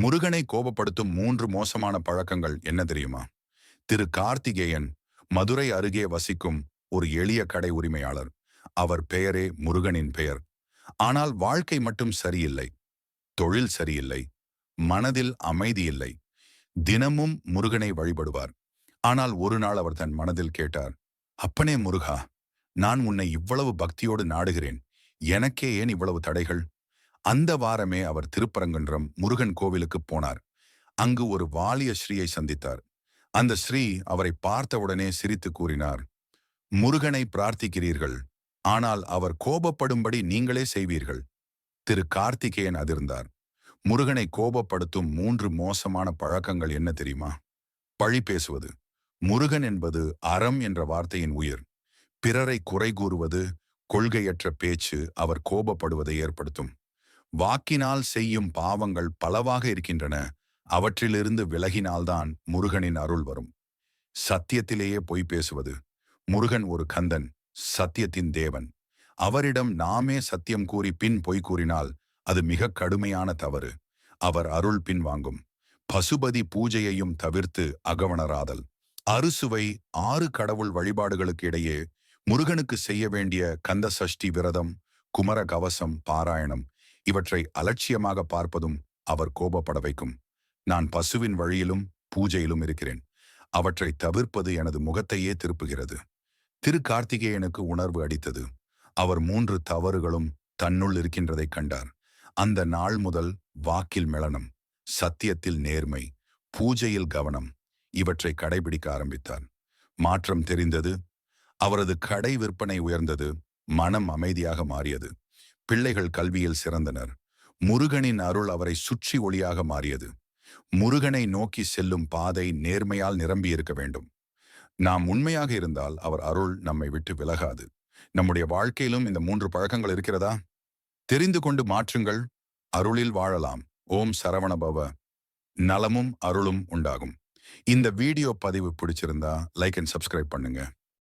முருகனை கோபப்படுத்தும் மூன்று மோசமான பழக்கங்கள் என்ன தெரியுமா? திரு கார்த்திகேயன் மதுரை அருகே வசிக்கும் ஒரு எளிய கடை உரிமையாளர். அவர் பெயரே முருகனின் பெயர். ஆனால் வாழ்க்கை மட்டும் சரியில்லை. தொழில் சரியில்லை. மனதில் அமைதி இல்லை. தினமும் முருகனை வழிபடுவார். ஆனால் ஒரு நாள் அவர் தன் மனதில் கேட்டார் அப்பனே முருகா நான் உன்னை இவ்வளவு பக்தியோடு நாடுகிறேன். எனக்கே ஏன் இவ்வளவு தடைகள்? அந்த வாரமே அவர் திருப்பரங்குன்றம் முருகன் கோவிலுக்கு போனார். அங்கு ஒரு வாலிய ஸ்ரீயை சந்தித்தார். அந்த ஸ்ரீ அவரை பார்த்தவுடனே சிரித்து கூறினார் முருகனை பிரார்த்திக்கிறீர்கள் ஆனால் அவர் கோபப்படும்படி நீங்களே செய்வீர்கள். திரு கார்த்திகேயன் அதிர்ந்தார். முருகனை கோபப்படுத்தும் மூன்று மோசமான பழக்கங்கள் என்ன தெரியுமா? பழி பேசுவது முருகன் என்பது அறம் என்ற வார்த்தையின் உயிர் பிறரை குறை கூறுவது கொள்கையற்ற பேச்சு அவர் கோபப்படுவதை ஏற்படுத்தும். வாக்கினால் செய்யும் பாவங்கள் பலவாக இருக்கின்றன. அவற்றிலிருந்து விலகினால்தான் முருகனின் அருள் வரும். சத்தியத்திலேயே பொய் பேசுவது. முருகன் ஒரு கந்தன் சத்தியத்தின் தேவன். அவரிடம் நாமே சத்தியம் கூறி பின் பொய் கூறினால் அது மிக கடுமையான தவறு. அவர் அருள் பின் வாங்கும். பசுபதி பூஜையையும் தவிர்த்து அகவணராதல். அறுசுவை ஆறு கடவுள் வழிபாடுகளுக்கு இடையே முருகனுக்கு செய்ய வேண்டிய கந்த சஷ்டி விரதம் குமர கவசம் பாராயணம் இவற்றை அலட்சியமாக பார்ப்பதும் அவர் கோபப்பட வைக்கும். நான் பசுவின் வழியிலும் பூஜையிலும் இருக்கிறேன். அவற்றை தவிர்ப்பது எனது முகத்தையே திருப்புகிறது. திரு கார்த்திகேயனுக்கு உணர்வு அடித்தது. அவர் மூன்று தவறுகளும் தன்னுள் இருக்கின்றதைக் கண்டார். அந்த நாள் முதல் வாக்கில் மெளனம் சத்தியத்தில் நேர்மை பூஜையில் கவனம் இவற்றை கடைபிடிக்க ஆரம்பித்தார். மாற்றம் தெரிந்தது. அவரது கடை விற்பனை உயர்ந்தது. மனம் அமைதியாக மாறியது. பிள்ளைகள் கல்வியில் சிறந்தனர். முருகனின் அருள் அவரை சுற்றி ஒளியாக மாறியது. முருகனை நோக்கி செல்லும் பாதை நேர்மையால் நிரம்பியிருக்க வேண்டும். நாம் உண்மையாக இருந்தால் அவர் அருள் நம்மை விட்டு விலகாது. நம்முடைய வாழ்க்கையிலும் இந்த மூன்று பழக்கங்கள் இருக்கிறதா? தெரிந்து கொண்டு மாற்றுங்கள். அருளில் வாழலாம். ஓம் சரவணபவ. நலமும் அருளும் உண்டாகும். இந்த வீடியோ பதிவு பிடிச்சிருந்தா லைக் அண்ட் சப்ஸ்கிரைப் பண்ணுங்க.